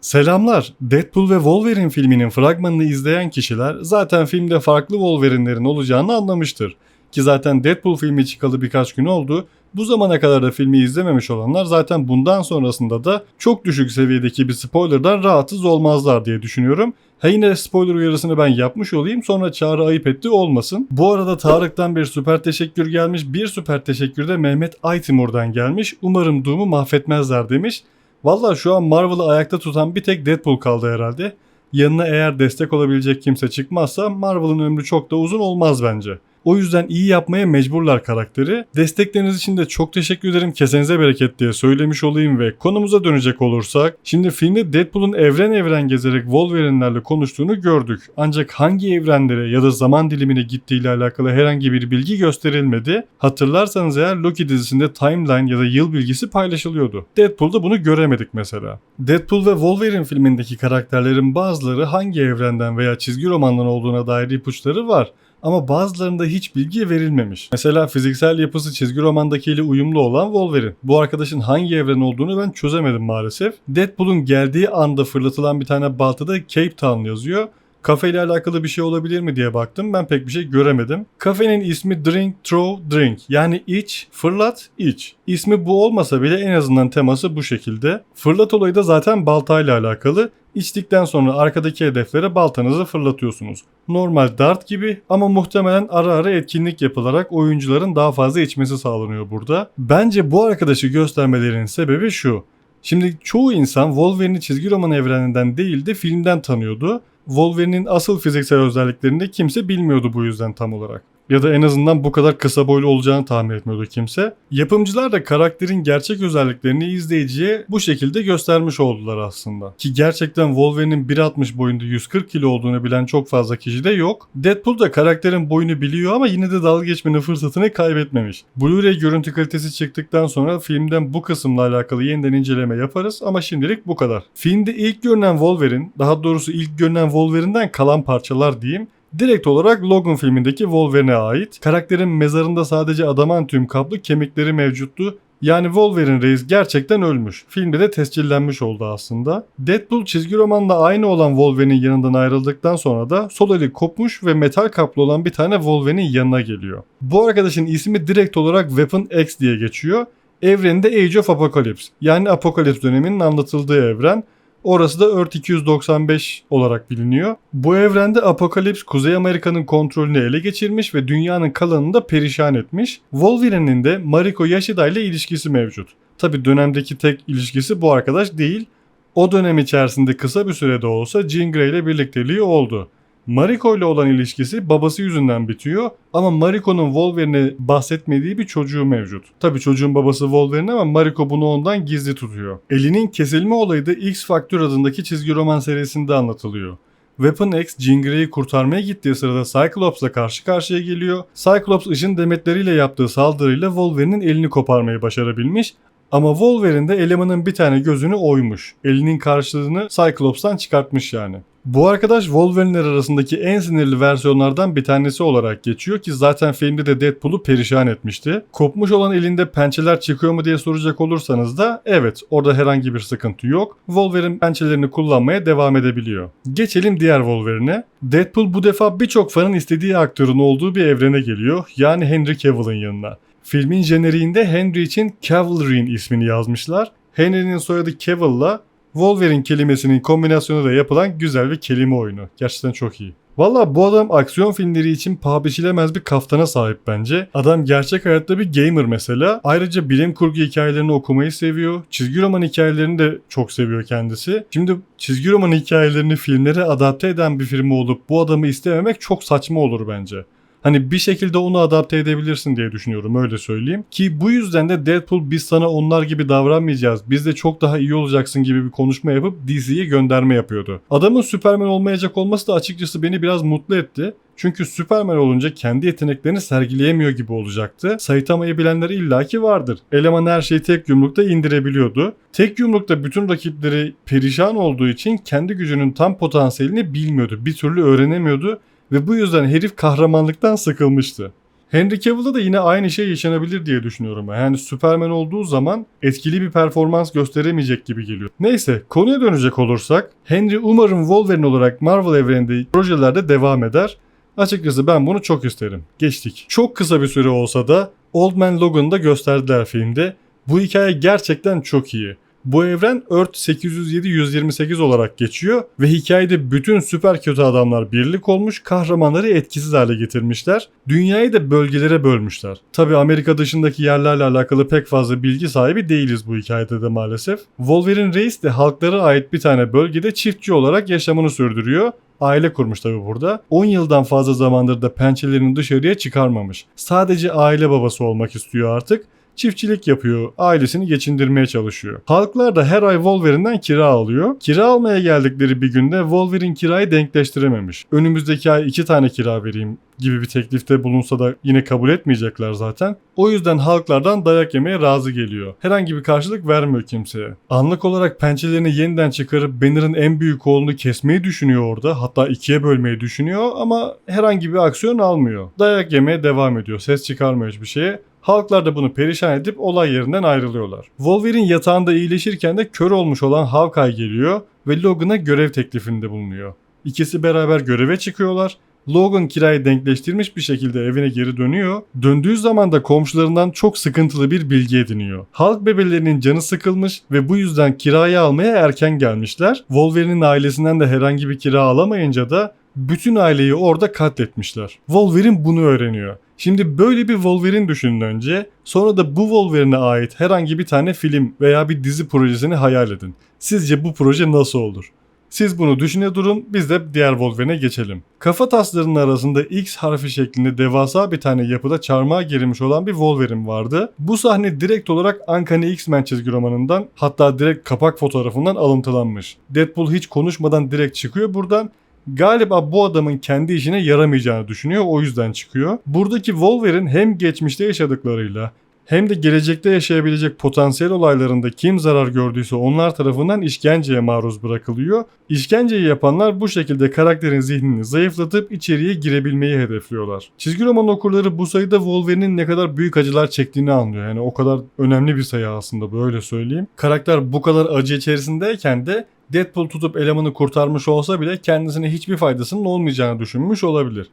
Selamlar. Deadpool ve Wolverine filminin fragmanını izleyen kişiler zaten filmde farklı Wolverine'lerin olacağını anlamıştır. Ki zaten Deadpool filmi çıkalı birkaç gün oldu. Bu zamana kadar da filmi izlememiş olanlar zaten bundan sonrasında da çok düşük seviyedeki bir spoilerdan rahatsız olmazlar diye düşünüyorum. Ha yine spoiler uyarısını ben yapmış olayım sonra Çağrı ayıp etti olmasın. Bu arada Tarık'tan bir süper teşekkür gelmiş. Bir süper teşekkür de Mehmet Aytimur'dan gelmiş. Umarım Doom'u mahvetmezler demiş. Valla şu an Marvel'ı ayakta tutan bir tek Deadpool kaldı herhalde. Yanına eğer destek olabilecek kimse çıkmazsa Marvel'ın ömrü çok da uzun olmaz bence. O yüzden iyi yapmaya mecburlar karakteri. Destekleriniz için de çok teşekkür ederim. Kesenize bereket diye söylemiş olayım ve konumuza dönecek olursak. Şimdi filmde Deadpool'un evren evren gezerek Wolverine'lerle konuştuğunu gördük. Ancak hangi evrenlere ya da zaman dilimine gittiğiyle alakalı herhangi bir bilgi gösterilmedi. Hatırlarsanız eğer Loki dizisinde timeline ya da yıl bilgisi paylaşılıyordu. Deadpool'da bunu göremedik mesela. Deadpool ve Wolverine filmindeki karakterlerin bazıları hangi evrenden veya çizgi romandan olduğuna dair ipuçları var ama bazılarında hiç bilgi verilmemiş. Mesela fiziksel yapısı çizgi romandakiyle uyumlu olan Wolverine. Bu arkadaşın hangi evren olduğunu ben çözemedim maalesef. Deadpool'un geldiği anda fırlatılan bir tane baltada Cape Town yazıyor. Kafe ile alakalı bir şey olabilir mi diye baktım. Ben pek bir şey göremedim. Kafenin ismi Drink Throw Drink. Yani iç, fırlat, iç. İsmi bu olmasa bile en azından teması bu şekilde. Fırlat olayı da zaten baltayla alakalı. İçtikten sonra arkadaki hedeflere baltanızı fırlatıyorsunuz. Normal dart gibi ama muhtemelen ara ara etkinlik yapılarak oyuncuların daha fazla içmesi sağlanıyor burada. Bence bu arkadaşı göstermelerinin sebebi şu. Şimdi çoğu insan Wolverine'i çizgi roman evreninden değil de filmden tanıyordu. Wolverine'in asıl fiziksel özelliklerini kimse bilmiyordu bu yüzden tam olarak. Ya da en azından bu kadar kısa boylu olacağını tahmin etmiyordu kimse. Yapımcılar da karakterin gerçek özelliklerini izleyiciye bu şekilde göstermiş oldular aslında. Ki gerçekten Wolverine'in 1.60 boyunda 140 kilo olduğunu bilen çok fazla kişi de yok. Deadpool da karakterin boyunu biliyor ama yine de dalga geçmenin fırsatını kaybetmemiş. Blu-ray görüntü kalitesi çıktıktan sonra filmden bu kısımla alakalı yeniden inceleme yaparız ama şimdilik bu kadar. Filmde ilk görünen Wolverine, daha doğrusu ilk görünen Wolverine'den kalan parçalar diyeyim, Direkt olarak Logan filmindeki Wolverine'e ait. Karakterin mezarında sadece adamantium kaplı kemikleri mevcuttu. Yani Wolverine Reis gerçekten ölmüş. Filmde de tescillenmiş oldu aslında. Deadpool çizgi romanla aynı olan Wolverine'in yanından ayrıldıktan sonra da sol eli kopmuş ve metal kaplı olan bir tane Wolverine'in yanına geliyor. Bu arkadaşın ismi direkt olarak Weapon X diye geçiyor. Evrende Age of Apocalypse yani Apokalips döneminin anlatıldığı evren. Orası da Earth 295 olarak biliniyor. Bu evrende Apokalips Kuzey Amerika'nın kontrolünü ele geçirmiş ve dünyanın kalanını da perişan etmiş. Wolverine'in de Mariko Yashida ile ilişkisi mevcut. Tabi dönemdeki tek ilişkisi bu arkadaş değil. O dönem içerisinde kısa bir sürede olsa Jean Grey ile birlikteliği oldu. Mariko ile olan ilişkisi babası yüzünden bitiyor ama Mariko'nun Wolverine'e bahsetmediği bir çocuğu mevcut. Tabi çocuğun babası Wolverine ama Mariko bunu ondan gizli tutuyor. Elinin kesilme olayı da X Factor adındaki çizgi roman serisinde anlatılıyor. Weapon X Jean Grey'i kurtarmaya gittiği sırada Cyclops'la karşı karşıya geliyor. Cyclops ışın demetleriyle yaptığı saldırıyla Wolverine'in elini koparmayı başarabilmiş ama Wolverine de elemanın bir tane gözünü oymuş. Elinin karşılığını Cyclops'tan çıkartmış yani. Bu arkadaş Wolverine'ler arasındaki en sinirli versiyonlardan bir tanesi olarak geçiyor ki zaten filmde de Deadpool'u perişan etmişti. Kopmuş olan elinde pençeler çıkıyor mu diye soracak olursanız da evet orada herhangi bir sıkıntı yok. Wolverine pençelerini kullanmaya devam edebiliyor. Geçelim diğer Wolverine'e. Deadpool bu defa birçok fanın istediği aktörün olduğu bir evrene geliyor. Yani Henry Cavill'ın yanına. Filmin jeneriğinde Henry için Cavalry'in ismini yazmışlar. Henry'nin soyadı Cavill'la Wolverine kelimesinin kombinasyonu da yapılan güzel bir kelime oyunu. Gerçekten çok iyi. Valla bu adam aksiyon filmleri için paha biçilemez bir kaftana sahip bence. Adam gerçek hayatta bir gamer mesela. Ayrıca bilim kurgu hikayelerini okumayı seviyor. Çizgi roman hikayelerini de çok seviyor kendisi. Şimdi çizgi roman hikayelerini filmlere adapte eden bir firma olup bu adamı istememek çok saçma olur bence. Hani bir şekilde onu adapte edebilirsin diye düşünüyorum öyle söyleyeyim. Ki bu yüzden de Deadpool biz sana onlar gibi davranmayacağız. Biz de çok daha iyi olacaksın gibi bir konuşma yapıp DC'ye gönderme yapıyordu. Adamın Superman olmayacak olması da açıkçası beni biraz mutlu etti. Çünkü Superman olunca kendi yeteneklerini sergileyemiyor gibi olacaktı. Saitama'yı bilenler illaki vardır. Eleman her şeyi tek yumrukta indirebiliyordu. Tek yumrukta bütün rakipleri perişan olduğu için kendi gücünün tam potansiyelini bilmiyordu. Bir türlü öğrenemiyordu ve bu yüzden herif kahramanlıktan sıkılmıştı. Henry Cavill'da da yine aynı şey yaşanabilir diye düşünüyorum. Yani Superman olduğu zaman etkili bir performans gösteremeyecek gibi geliyor. Neyse konuya dönecek olursak Henry umarım Wolverine olarak Marvel evreninde projelerde devam eder. Açıkçası ben bunu çok isterim. Geçtik. Çok kısa bir süre olsa da Old Man Logan'ı da gösterdiler filmde. Bu hikaye gerçekten çok iyi. Bu evren Earth 807-128 olarak geçiyor ve hikayede bütün süper kötü adamlar birlik olmuş, kahramanları etkisiz hale getirmişler. Dünyayı da bölgelere bölmüşler. Tabi Amerika dışındaki yerlerle alakalı pek fazla bilgi sahibi değiliz bu hikayede de maalesef. Wolverine Reis de halklara ait bir tane bölgede çiftçi olarak yaşamını sürdürüyor aile kurmuş tabi burada. 10 yıldan fazla zamandır da pençelerini dışarıya çıkarmamış. Sadece aile babası olmak istiyor artık çiftçilik yapıyor, ailesini geçindirmeye çalışıyor. Halklar da her ay Wolverine'den kira alıyor. Kira almaya geldikleri bir günde Wolverine kirayı denkleştirememiş. Önümüzdeki ay iki tane kira vereyim gibi bir teklifte bulunsa da yine kabul etmeyecekler zaten. O yüzden halklardan dayak yemeye razı geliyor. Herhangi bir karşılık vermiyor kimseye. Anlık olarak pençelerini yeniden çıkarıp Banner'ın en büyük oğlunu kesmeyi düşünüyor orada. Hatta ikiye bölmeyi düşünüyor ama herhangi bir aksiyon almıyor. Dayak yemeye devam ediyor. Ses çıkarmıyor hiçbir şeye. Halklar da bunu perişan edip olay yerinden ayrılıyorlar. Wolverine yatağında iyileşirken de kör olmuş olan Hawkeye geliyor ve Logan'a görev teklifinde bulunuyor. İkisi beraber göreve çıkıyorlar. Logan kirayı denkleştirmiş bir şekilde evine geri dönüyor. Döndüğü zaman da komşularından çok sıkıntılı bir bilgi ediniyor. Halk bebelerinin canı sıkılmış ve bu yüzden kirayı almaya erken gelmişler. Wolverine'in ailesinden de herhangi bir kira alamayınca da bütün aileyi orada katletmişler. Wolverine bunu öğreniyor. Şimdi böyle bir Wolverine düşünün önce. Sonra da bu Wolverine'e ait herhangi bir tane film veya bir dizi projesini hayal edin. Sizce bu proje nasıl olur? Siz bunu düşüne durun, biz de diğer Wolverine'e geçelim. Kafa taslarının arasında X harfi şeklinde devasa bir tane yapıda çarmıha gerilmiş olan bir Wolverine vardı. Bu sahne direkt olarak Uncanny X-Men çizgi romanından hatta direkt kapak fotoğrafından alıntılanmış. Deadpool hiç konuşmadan direkt çıkıyor buradan Galiba bu adamın kendi işine yaramayacağını düşünüyor o yüzden çıkıyor. Buradaki Wolverine hem geçmişte yaşadıklarıyla hem de gelecekte yaşayabilecek potansiyel olaylarında kim zarar gördüyse onlar tarafından işkenceye maruz bırakılıyor. İşkenceyi yapanlar bu şekilde karakterin zihnini zayıflatıp içeriye girebilmeyi hedefliyorlar. Çizgi roman okurları bu sayıda Wolverine'in ne kadar büyük acılar çektiğini anlıyor. Yani o kadar önemli bir sayı aslında böyle söyleyeyim. Karakter bu kadar acı içerisindeyken de Deadpool tutup elemanı kurtarmış olsa bile kendisine hiçbir faydasının olmayacağını düşünmüş olabilir.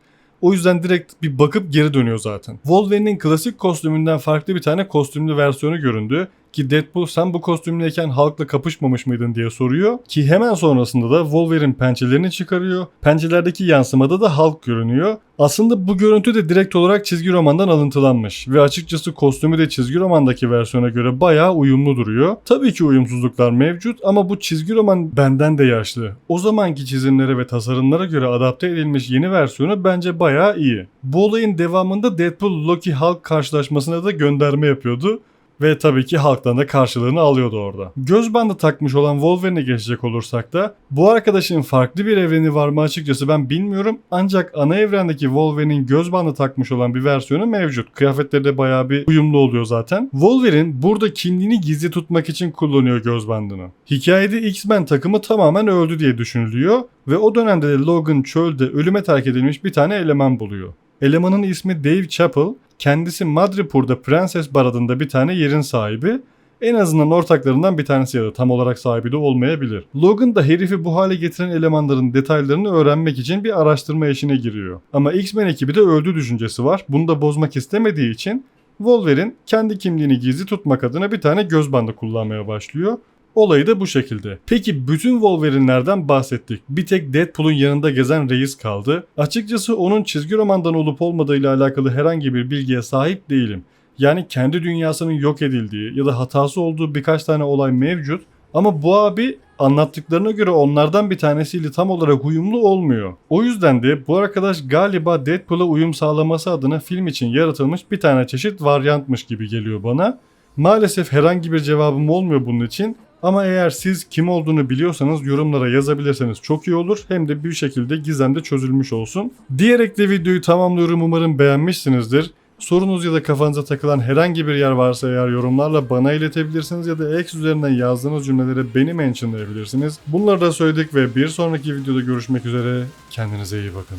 O yüzden direkt bir bakıp geri dönüyor zaten. Wolverine'in klasik kostümünden farklı bir tane kostümlü versiyonu göründü ki Deadpool sen bu kostümleyken halkla kapışmamış mıydın diye soruyor ki hemen sonrasında da Wolverine pençelerini çıkarıyor. Pençelerdeki yansımada da Hulk görünüyor. Aslında bu görüntü de direkt olarak çizgi romandan alıntılanmış ve açıkçası kostümü de çizgi romandaki versiyona göre bayağı uyumlu duruyor. Tabii ki uyumsuzluklar mevcut ama bu çizgi roman benden de yaşlı. O zamanki çizimlere ve tasarımlara göre adapte edilmiş yeni versiyonu bence bayağı iyi. Bu olayın devamında Deadpool Loki Hulk karşılaşmasına da gönderme yapıyordu ve tabii ki halktan da karşılığını alıyordu orada. Göz bandı takmış olan Wolverine'e geçecek olursak da bu arkadaşın farklı bir evreni var mı açıkçası ben bilmiyorum. Ancak ana evrendeki Wolverine'in göz bandı takmış olan bir versiyonu mevcut. Kıyafetleri de bayağı bir uyumlu oluyor zaten. Wolverine burada kimliğini gizli tutmak için kullanıyor göz bandını. Hikayede X-Men takımı tamamen öldü diye düşünülüyor ve o dönemde de Logan çölde ölüme terk edilmiş bir tane eleman buluyor. Elemanın ismi Dave Chappell Kendisi Madripoor'da Prenses Bar adında bir tane yerin sahibi. En azından ortaklarından bir tanesi ya da tam olarak sahibi de olmayabilir. Logan da herifi bu hale getiren elemanların detaylarını öğrenmek için bir araştırma işine giriyor. Ama X-Men ekibi de öldü düşüncesi var. Bunu da bozmak istemediği için Wolverine kendi kimliğini gizli tutmak adına bir tane göz bandı kullanmaya başlıyor. Olayı da bu şekilde. Peki bütün Wolverine'lerden bahsettik. Bir tek Deadpool'un yanında gezen reis kaldı. Açıkçası onun çizgi romandan olup olmadığıyla alakalı herhangi bir bilgiye sahip değilim. Yani kendi dünyasının yok edildiği ya da hatası olduğu birkaç tane olay mevcut. Ama bu abi anlattıklarına göre onlardan bir tanesiyle tam olarak uyumlu olmuyor. O yüzden de bu arkadaş galiba Deadpool'a uyum sağlaması adına film için yaratılmış bir tane çeşit varyantmış gibi geliyor bana. Maalesef herhangi bir cevabım olmuyor bunun için ama eğer siz kim olduğunu biliyorsanız yorumlara yazabilirseniz çok iyi olur. Hem de bir şekilde gizemde çözülmüş olsun. Diyerek de videoyu tamamlıyorum umarım beğenmişsinizdir. Sorunuz ya da kafanıza takılan herhangi bir yer varsa eğer yorumlarla bana iletebilirsiniz ya da X üzerinden yazdığınız cümlelere beni mentionlayabilirsiniz. Bunları da söyledik ve bir sonraki videoda görüşmek üzere. Kendinize iyi bakın.